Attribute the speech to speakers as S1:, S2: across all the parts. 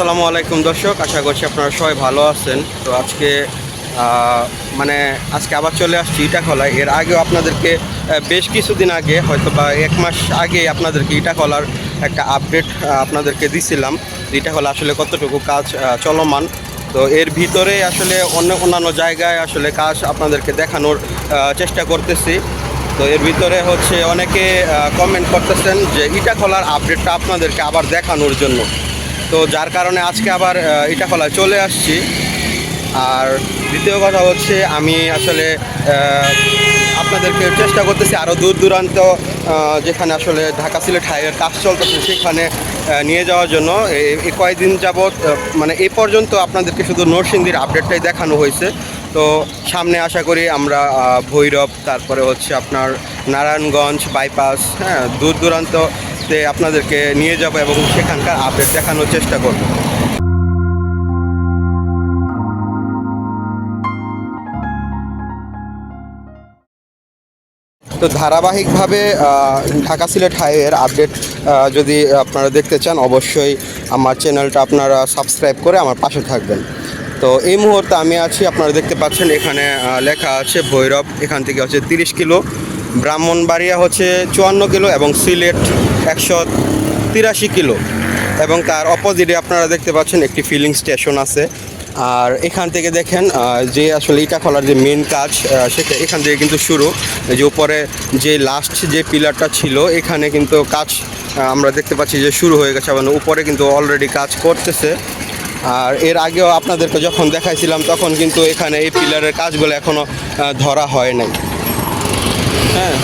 S1: আসসালামু আলাইকুম দর্শক, আশা করছি আপনারা সবাই ভালো আছেন। তো আজকে মানে আজকে আবার চলে আসছি ইটাখলায়। এর আগেও আপনাদেরকে বেশ কিছুদিন আগে হয়তো বা এক মাস আগে আপনাদেরকে ইটাখলার একটা আপডেট আপনাদেরকে দিছিলাম। ইটাখলা আসলে কতটুকু কাজ চলমান? তো এর ভিতরে আসলে অন্য অন্যান্য জায়গায় আসলে কাজ আপনাদেরকে দেখানোর চেষ্টা করতেছি। তো এর ভিতরে হচ্ছে অনেকে কমেন্ট করতেছেন যে ইটাখলার আপডেটটা আপনাদেরকে আবার দেখানোর জন্য। তো যার কারণে আজকে আবার আহ, ইটাখলায় চলে আসছি। আর দ্বিতীয় কথা হচ্ছে আমি আসলে আপনাদেরকে চেষ্টা করতেছি আরও দূর দূরান্ত যেখানে আসলে ঢাকা সিলেট হাইওয়ের কাজ চলতেছে সেখানে নিয়ে যাওয়ার জন্য। এই কয়েকদিন যাবৎ মানে এই পর্যন্ত আপনাদেরকে শুধু নরসিংদীর আপডেটটাই দেখানো হয়েছে। তো সামনে আশা করি আমরা ভৈরব তারপরে হচ্ছে আপনার নারায়ণগঞ্জ বাইপাস হ্যাঁ দূর দূরান্ততে আপনাদেরকে নিয়ে যাব এবং সেখানকার আপডেট দেখানোর চেষ্টা করব। তো ধারাবাহিকভাবে ঢাকা সিলেট হাইওয়ের আপডেট যদি আপনারা দেখতে চান, অবশ্যই আমার চ্যানেলটা আপনারা সাবস্ক্রাইব করে আমার পাশে থাকবেন। তো এই মুহূর্তে আমি আছি, আপনারা দেখতে পাচ্ছেন এখানে লেখা আছে ভৈরব, এখান থেকে হচ্ছে তিরিশ কিলো, ব্রাহ্মণবাড়িয়া হচ্ছে চুয়ান্ন কিলো এবং সিলেট একশো তিরাশি কিলো। এবং তার অপোজিটে আপনারা দেখতে পাচ্ছেন একটি ফিলিং স্টেশন আছে। আর এখান থেকে দেখেন যে আসলে ইটা খোলার যে মেন কাজ সেটা এখান থেকে কিন্তু শুরু। যে উপরে যে লাস্ট যে পিলারটা ছিল, এখানে কিন্তু কাজ আমরা দেখতে পাচ্ছি যে শুরু হয়ে গেছে মানে উপরে কিন্তু অলরেডি কাজ করতেছে। আর এর আগেও আপনাদেরকে যখন দেখাইছিলাম, তখন কিন্তু এখানে এই পিলারের কাজগুলো এখনও ধরা হয় নাই। হ্যাঁ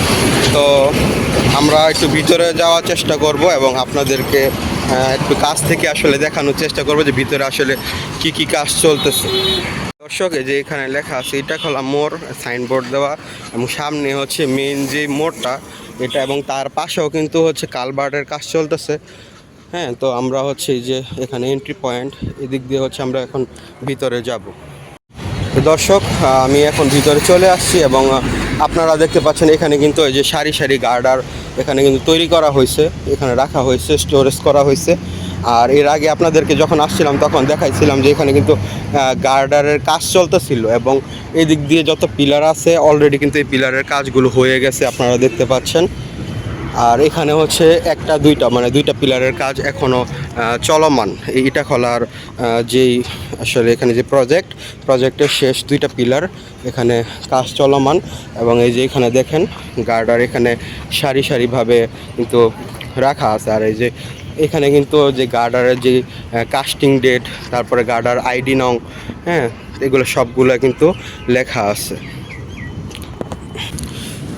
S1: তো আমরা একটু ভিতরে যাওয়ার চেষ্টা করব এবং আপনাদেরকে একটু কাছ থেকে আসলে দেখানোর চেষ্টা করব যে ভিতরে আসলে কি কি কাজ চলতেছে। দর্শক যে এখানে লেখা আছে, এটা খোলা মোড় সাইনবোর্ড দেওয়া এবং সামনে হচ্ছে মেন যে মোড়টা, এটা এবং তার পাশেও কিন্তু হচ্ছে কালবার্টের কাজ চলতেছে। হ্যাঁ তো আমরা হচ্ছে যে এখানে এন্ট্রি পয়েন্ট এদিক দিয়ে হচ্ছে আমরা এখন ভিতরে যাব। দর্শক আমি এখন ভিতরে চলে আসছি এবং আপনারা দেখতে পাচ্ছেন এখানে কিন্তু এই যে সারি সারি গার্ডার এখানে কিন্তু তৈরি করা হয়েছে, এখানে রাখা হয়েছে স্টোরেজ করা হয়েছে। আর এর আগে আপনাদেরকে যখন আসছিলাম তখন দেখাইছিলাম যে এখানে কিন্তু গার্ডারের কাজ চলতেছিল এবং এদিক দিক দিয়ে যত পিলার আছে অলরেডি কিন্তু এই পিলারের কাজগুলো হয়ে গেছে, আপনারা দেখতে পাচ্ছেন। আর এখানে হচ্ছে একটা, দুইটা মানে দুইটা পিলারের কাজ এখনও চলমান। এই ইটা খোলার যেই আসলে এখানে যে প্রজেক্ট প্রজেক্টের শেষ দুইটা পিলার এখানে কাজ চলমান এবং এই যে এখানে দেখেন, গার্ডার এখানে সারি সারিভাবে কিন্তু রাখা আছে। আর এই যে এখানে কিন্তু যে গার্ডারের যে কাস্টিং ডেট তারপরে গার্ডার আইডি নং হ্যাঁ এগুলো সবগুলো কিন্তু লেখা আছে।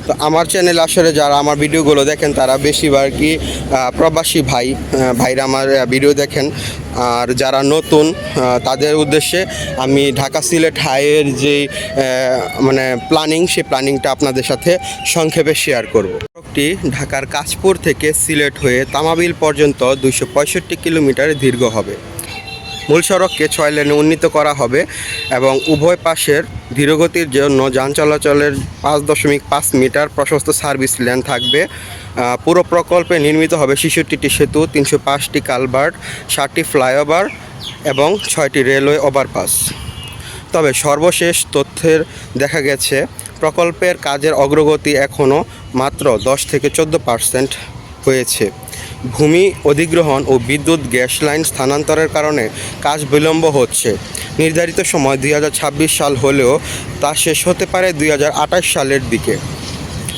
S1: তো আমার চ্যানেল আসলে যারা আমার ভিডিওগুলো দেখেন তারা বেশিরভাগই আহ, প্রবাসী ভাই ভাইরা আমার ভিডিও দেখেন। আর যারা নতুন তাদের উদ্দেশ্যে আমি ঢাকা সিলেট হাইয়ের যে মানে প্ল্যানিং সেই প্ল্যানিংটা আপনাদের সাথে সংক্ষেপে শেয়ার করব। সড়কটি ঢাকার কাশপুর থেকে সিলেট হয়ে তামাবিল পর্যন্ত পঁয়ষট্টি কিলোমিটার দীর্ঘ হবে। মূল সড়ককে ছয় লেনে উন্নীত করা হবে এবং উভয় পাশের ধীরগতির জন্য যান চলাচলের পাঁচ দশমিক পাঁচ মিটার প্রশস্ত সার্ভিস লেন থাকবে। পুরো প্রকল্পে নির্মিত হবে ছেষট্টিটি সেতু, তিনশো পাঁচটি কালভার্ট, ষাটটি ফ্লাইওভার এবং ছয়টি রেলওয়ে ওভারপাস। তবে সর্বশেষ তথ্যের দেখা গেছে, প্রকল্পের কাজের অগ্রগতি এখনও মাত্র দশ থেকে চোদ্দ পার্সেন্ট হয়েছে। ভূমি অধিগ্রহণ ও বিদ্যুৎ গ্যাস লাইন স্থানান্তরের কারণে কাজ বিলম্ব হচ্ছে। নির্ধারিত সময় দুই হাজার ছাব্বিশ সাল হলেও তা শেষ হতে পারে দুই হাজার আঠাশ সালের দিকে।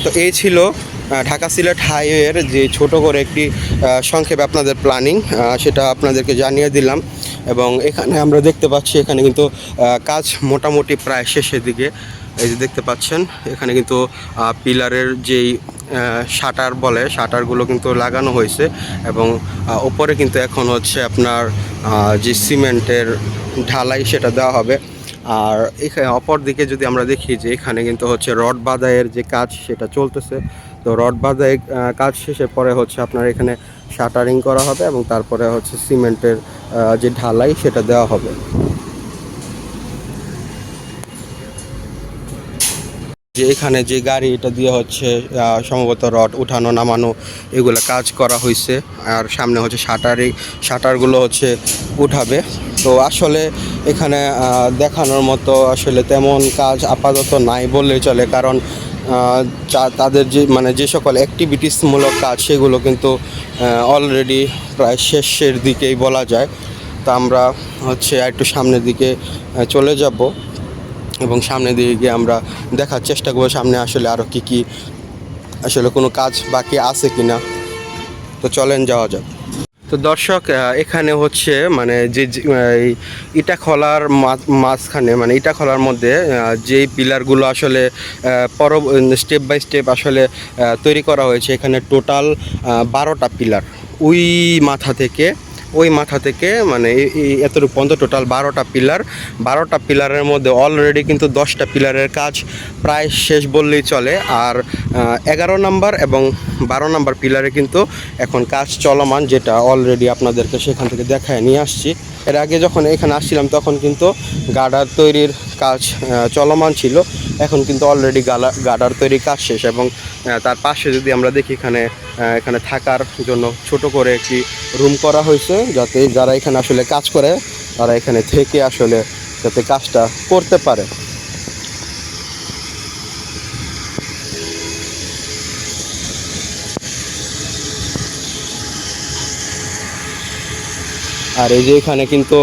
S1: তো এই ছিল ঢাকা সিলেট হাইওয়ের যে ছোট করে একটি সংক্ষেপে আপনাদের প্ল্যানিং সেটা আপনাদেরকে জানিয়ে দিলাম। এবং এখানে আমরা দেখতে পাচ্ছি, এখানে কিন্তু কাজ মোটামুটি প্রায় শেষের দিকে। এই যে দেখতে পাচ্ছেন, এখানে কিন্তু পিলারের যেই শাটার বলে শাটারগুলো কিন্তু লাগানো হয়েছে এবং ওপরে কিন্তু এখন হচ্ছে আপনার যে সিমেন্টের ঢালাই সেটা দেওয়া হবে। আর এখানে অপর দিকে যদি আমরা দেখি যে এখানে কিন্তু হচ্ছে রড বাদাইয়ের যে কাজ সেটা চলতেছে। তো রড আহ, কাজ শেষে পরে হচ্ছে আপনার এখানে শাটারিং করা হবে এবং তারপরে হচ্ছে সিমেন্টের যে ঢালাই সেটা দেওয়া হবে। যে এখানে যে গাড়ি এটা দিয়ে হচ্ছে সম্ভবত রড উঠানো, নামানো, এগুলো কাজ করা হয়েছে আর সামনে হচ্ছে শাটারি শাটারগুলো হচ্ছে উঠাবে। তো আসলে এখানে দেখানোর মতো আসলে তেমন কাজ আপাতত নাই বললেই চলে। কারণ তাদের যে মানে যে সকল অ্যাক্টিভিটিসমূলক কাজ, সেগুলো কিন্তু অলরেডি প্রায় শেষের দিকেই বলা যায়। তো আমরা হচ্ছে একটু সামনের দিকে চলে যাব। এবং সামনের দিকে গিয়ে আমরা দেখার চেষ্টা করব, সামনে আসলে আরও কী কী আসলে কোনো কাজ বাকি আছে কি না তো চলেন যাওয়া যাক। তো দর্শক এখানে হচ্ছে মানে যে ইটা খোলার মাঝখানে মানে ইটা খোলার মধ্যে যেই পিলারগুলো আসলে পর স্টেপ বাই স্টেপ আসলে তৈরি করা হয়েছে, এখানে টোটাল বারোটা পিলার। ওই মাথা থেকে ওই মাথা থেকে মানে এতটুকু পর্যন্ত টোটাল বারোটা পিলার বারোটা পিলারের মধ্যে অলরেডি কিন্তু দশটা পিলারের কাজ প্রায় শেষ বললেই চলে। আর এগারো নাম্বার এবং বারো নাম্বার পিলারে কিন্তু এখন কাজ চলমান, যেটা অলরেডি আপনাদেরকে সেখান থেকে দেখায় নিয়ে আসছি। এর আগে যখন এখানে আসছিলাম, তখন কিন্তু গাডার তৈরির কাজ চলমান ছিল। এখন কিন্তু অলরেডি গালা গাডার তৈরির কাজ শেষ এবং তার পাশে যদি আমরা দেখি এখানে এখানে থাকার জন্য ছোট করে একটি রুম করা হয়েছে, যাতে যারা এখানে আসলে কাজ করে, তারা এখানে থেকে আসলে যাতে কাজটা করতে পারে। আর এই যে এখানে কিন্তু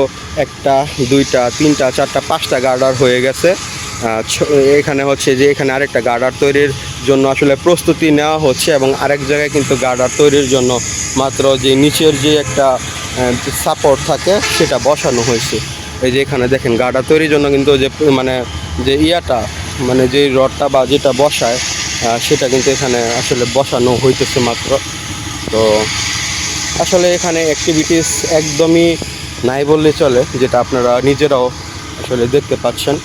S1: একটা, দুইটা, তিনটা, চারটা, পাঁচটা গার্ডার হয়ে গেছে। এখানে হচ্ছে যে এখানে আরেকটা গার্ডার তৈরির জন্য আসলে প্রস্তুতি নেওয়া হচ্ছে এবং আরেক জায়গায় কিন্তু গার্ডার তৈরির জন্য মাত্র যে নিচের যে একটা সাপোর্ট থাকে সেটা বসানো হয়েছে। এই যে এখানে দেখেন গার্ডার তৈরির জন্য কিন্তু যে মানে যে ইয়াটা মানে যে রডটা বা যেটা বসায় সেটা কিন্তু এখানে আসলে বসানো হইতেছে মাত্র। তো আসলে এখানে অ্যাক্টিভিটিস একদমই নাই বললে চলে, যেটা আপনারা নিজেরাও আসলে দেখতে পাচ্ছেন।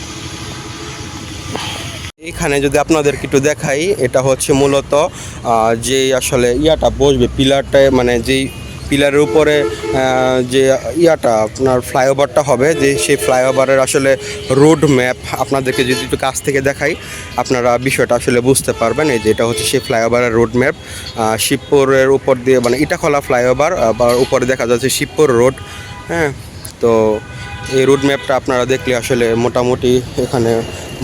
S1: এখানে যদি আপনাদেরকে একটু দেখাই, এটা হচ্ছে মূলত যে আসলে ইয়াটা বসবে পিলারটায় মানে যেই পিলারের উপরে যে ইয়াটা, আপনার ফ্লাইওভারটা হবে, যে সেই ফ্লাইওভারের আসলে রোড ম্যাপ আপনাদেরকে যদি একটু কাছ থেকে দেখাই, আপনারা বিষয়টা আসলে বুঝতে পারবেন। এই যে এটা হচ্ছে সেই ফ্লাইওভারের রোড ম্যাপ। শিবপুরের উপর দিয়ে মানে ইটাখলা ফ্লাইওভার বা উপরে দেখা যাচ্ছে শিবপুর রোড। হ্যাঁ তো এই রুট ম্যাপটা আপনারা দেখলে আসলে মোটামুটি এখানে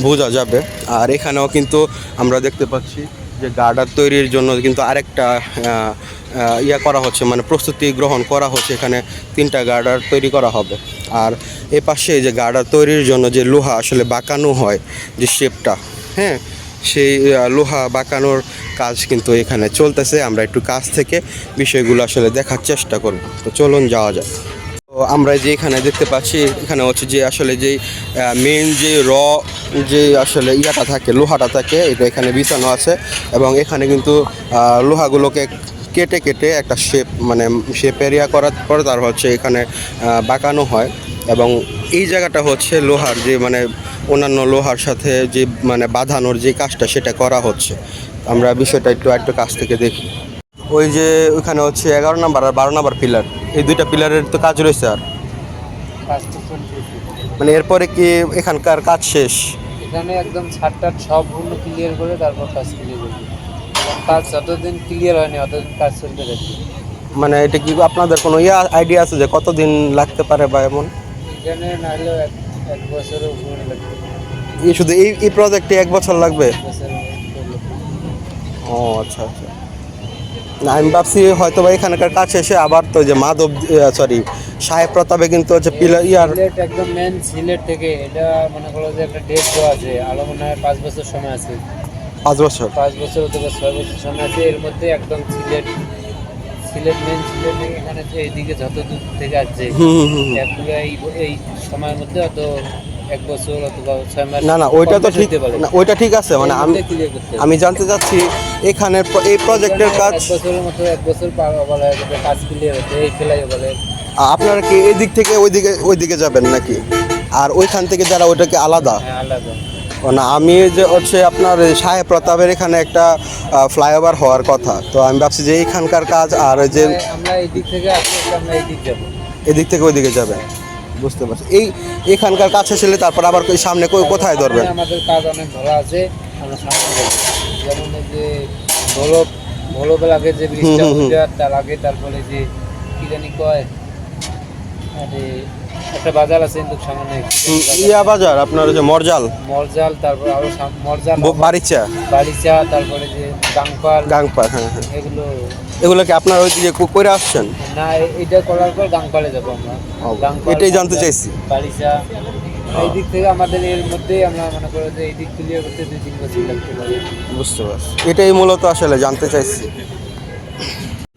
S1: বোঝা যাবে। আর এখানেও কিন্তু আমরা দেখতে পাচ্ছি যে গার্ডার তৈরির জন্য কিন্তু আরেকটা ইয়া করা হচ্ছে মানে প্রস্তুতি গ্রহণ করা হচ্ছে, এখানে তিনটা গার্ডার তৈরি করা হবে। আর এ পাশে যে গার্ডার তৈরির জন্য যে লোহা আসলে বাঁকানো হয়, যে শেপটা হ্যাঁ সেই লোহা বাঁকানোর কাজ কিন্তু এখানে চলতেছে। আমরা একটু কাছ থেকে বিষয়গুলো আসলে দেখার চেষ্টা করব। তো চলুন যাওয়া তো আমরা যে এখানে দেখতে পাচ্ছি, এখানে হচ্ছে যে আসলে যে মেন যে র, যে আসলে ইয়াটা থাকে, লোহাটা থাকে, এটা এখানে বিছানো আছে এবং এখানে কিন্তু লোহাগুলোকে কেটে কেটে একটা শেপ মানে শেপ এরিয়া করার পর তার হচ্ছে এখানে বাঁকানো হয় এবং এই জায়গাটা হচ্ছে লোহার যে মানে অন্যান্য লোহার সাথে যে মানে বাঁধানোর যে কাজটা সেটা করা হচ্ছে। আমরা বিষয়টা একটু একটু কাছ থেকে দেখি। ওই যে ওইখানে হচ্ছে এগারো নাম্বার আর বারো নাম্বার পিলার এই দুইটা পিলারের তো কাজ রয়েছে আর। মানে এরপরে কি এখানকার কাজ শেষ?
S2: এখানে একদম ছাদ টাট সব পূর্ণ ক্লিয়ার করে তারপর কাজ ক্লিয়ার করবে। কাজ যতদিন ক্লিয়ার হয়নি ততদিন কাজ চলতে থাকবে
S1: মানে এটা কি আপনাদের কোনো ইয়া আইডিয়া আছে যে কতদিন লাগতে পারে বা এমন?
S2: এখানে না হলেও এক এক উপরে লাগবে।
S1: এই শুধু এই এই প্রজেক্টে এক বছর লাগবে। ও আচ্ছা আচ্ছা। না আমি ভাবছি হয়তো বা এখানকার কাজ শেষে আবার তো যে মাধব সরি সাহেব প্রতাপে কিন্তু হচ্ছে পিলার ইয়ার
S2: একদম মেন সিলেট থেকে এটা মনে করো যে একটা ডেট দেওয়া আছে আরও মনে হয় পাঁচ বছর সময় আছে।
S1: পাঁচ বছর?
S2: পাঁচ বছর অথবা ছয় বছর সময় আছে এর মধ্যে একদম সিলেট সিলেট মেন সিলেট এখানে যে এইদিকে যত দূর থেকে আসছে এই এই সময়ের মধ্যে অত এক বছর অথবা ছয় মাস
S1: না না ওইটা তো ঠিক না ওইটা ঠিক আছে মানে আমি। আমি জানতে চাচ্ছি এখানের প- এই প্রজেক্টের কাজ
S2: এক বছরের মতো এক বছর পার বলা হয় যে কাজ ক্লিয়ার হতে এই ফেলাই বলে।
S1: আপনারা কি এই দিক থেকে ওই দিকে ওই দিকে যাবেন নাকি? আর ওইখান থেকে যারা ওইটাকে আলাদা?
S2: হ্যাঁ আলাদা।
S1: না আমি যে হচ্ছে আপনার সাহেব প্রতাপের এখানে একটা ফ্লাইওভার হওয়ার কথা। তো আমি ভাবছি যে এইখানকার কাজ আর ওই যে
S2: আমরা- এই দিক থেকে আমরা এই দিক যাব।
S1: এদিক থেকে ওইদিকে যাবেন। বুঝতে পারছি। এই এখানকার শেষ হলে তারপর আবার ওই সামনে কোথায় ধরবেন?
S2: আমাদের কাজ অনেক ভালো আছে। আমরা সামনে যেমন যে ভোলব ভোলবের আগে যে ব্রিজটা তার আগে তারপরে যে কি জানি কয় আরে একটা বাজার আছে কিন্তু সামনে
S1: ইয়া বাজার আপনার যে মরজাল।
S2: মরজাল তারপরে আরও মরজাল
S1: ব- বারিচা
S2: বাড়িচা তারপরে যে গাংপাল।
S1: গাংপা হ্যাঁ হ্যাঁ।
S2: এগুলো
S1: এগুলো কি আপনার ওই দিকে কো- করে আসছেন?
S2: না এটা করার পর গাংপালে যাব আমরা। গাংপাল,
S1: এটাই জানতে চাইছি।
S2: বাড়িচা। এই দিক থেকে আমাদের এর মধ্যেই আমরা মনে করো যে এই দিক ক্লিয়ার করতে দুই তিন বছর লাগতে পারে।
S1: বুঝতে পারছি। এটাই মূলত আসলে জানতে চাইছি।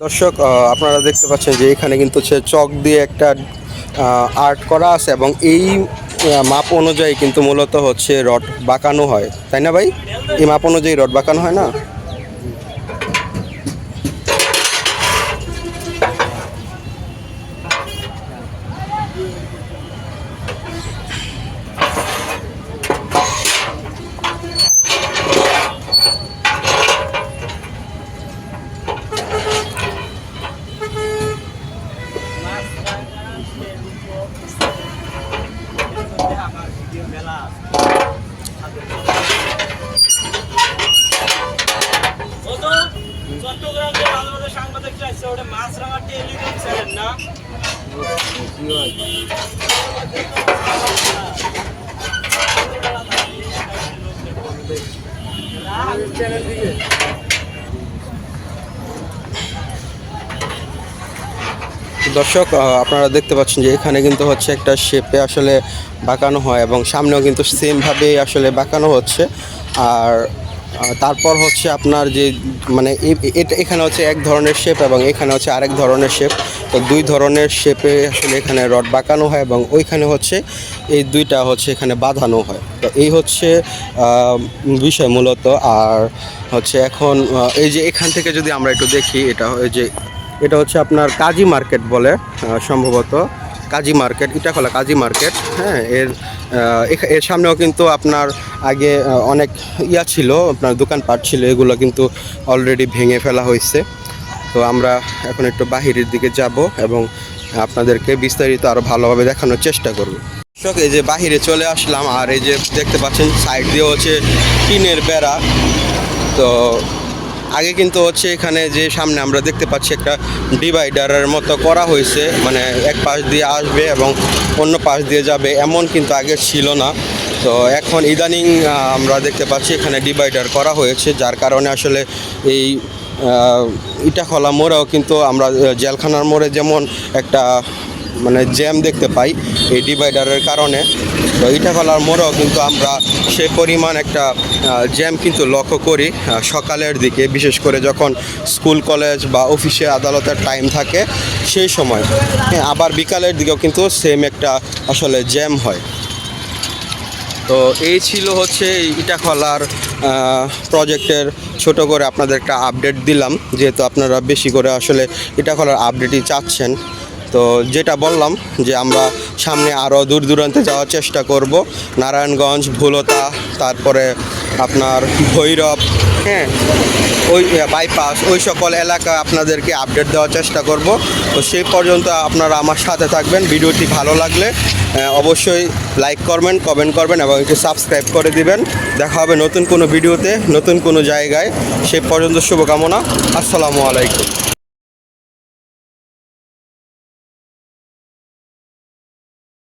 S1: দর্শক আপনারা দেখতে পাচ্ছেন যে এখানে কিন্তু হচ্ছে চক দিয়ে একটা আর্ট করা আছে এবং এই মাপ অনুযায়ী কিন্তু মূলত হচ্ছে রড বাঁকানো হয়। তাই না ভাই? এই মাপ অনুযায়ী রড বাঁকানো হয় না
S3: চট্টগ্রাম যে ভালো ভালো সাংবাদিক চাইছে ওটা মাছরাঙা টেলিভিশন
S1: দর্শক আপনারা দেখতে পাচ্ছেন যে এখানে কিন্তু হচ্ছে একটা শেপে আসলে বাঁকানো হয় এবং সামনেও কিন্তু সেমভাবে আসলে বাঁকানো হচ্ছে। আর তারপর হচ্ছে আপনার যে মানে এটা এখানে হচ্ছে এক ধরনের শেপ এবং এখানে হচ্ছে আরেক ধরনের শেপ তো দুই ধরনের শেপে আসলে এখানে রড বাঁকানো হয় এবং ওইখানে হচ্ছে এই দুইটা হচ্ছে এখানে বাঁধানো হয়। তো এই হচ্ছে বিষয় মূলত। আর হচ্ছে এখন এই যে এখান থেকে যদি আমরা একটু দেখি, এটা যে, এটা হচ্ছে আপনার কাজী মার্কেট বলে সম্ভবত কাজী মার্কেট, ইটাখোলা কাজী মার্কেট। হ্যাঁ এর এর সামনেও কিন্তু আপনার আগে অনেক ইয়া ছিল আপনার দোকানপাট ছিল এগুলো কিন্তু অলরেডি ভেঙে ফেলা হয়েছে। তো আমরা এখন একটু বাহিরের দিকে যাব এবং আপনাদেরকে বিস্তারিত আরও ভালোভাবে দেখানোর চেষ্টা করব। দর্শক, এই যে বাহিরে চলে আসলাম আর এই যে দেখতে পাচ্ছেন সাইড দিয়ে হচ্ছে টিনের বেড়া। তো আগে কিন্তু হচ্ছে এখানে যে সামনে আমরা দেখতে পাচ্ছি একটা ডিভাইডারের মতো করা হয়েছে মানে এক পাশ দিয়ে আসবে এবং অন্য পাশ দিয়ে যাবে, এমন কিন্তু আগে ছিল না। তো এখন ইদানিং আমরা দেখতে পাচ্ছি এখানে ডিভাইডার করা হয়েছে, যার কারণে আসলে এই ইটাখলা মোড়েও কিন্তু আমরা জেলখানার মোড়ে যেমন একটা মানে জ্যাম দেখতে পাই এই ডিভাইডারের কারণে। তো ইটাখলার মোড়েও কিন্তু আমরা সেই পরিমাণ একটা জ্যাম কিন্তু লক্ষ্য করি সকালের দিকে বিশেষ করে যখন স্কুল কলেজ বা অফিসে আদালতের টাইম থাকে সেই সময়। হ্যাঁ, আবার বিকালের দিকেও কিন্তু সেম একটা আসলে জ্যাম হয়। তো এই ছিল হচ্ছে ইটাখলার প্রজেক্টের ছোট করে আপনাদের একটা আপডেট দিলাম যেহেতু আপনারা বেশি করে আসলে ইটাখলার আপডেটই চাচ্ছেন। তো যেটা বললাম যে আমরা সামনে আরও দূর দূরান্তে যাওয়ার চেষ্টা করব। নারায়ণগঞ্জ, ভুলতা, তারপরে আপনার ভৈরব হ্যাঁ ওই বাইপাস ওই সকল এলাকা আপনাদেরকে আপডেট দেওয়ার চেষ্টা করব। তো সেই পর্যন্ত আপনারা আমার সাথে থাকবেন। ভিডিওটি ভালো লাগলে অবশ্যই লাইক করবেন কমেন্ট করবেন এবং একটু সাবস্ক্রাইব করে দিবেন। দেখা হবে নতুন কোনো ভিডিওতে, নতুন কোনো জায়গায়। সেই পর্যন্ত শুভকামনা। আসসালামু আলাইকুম।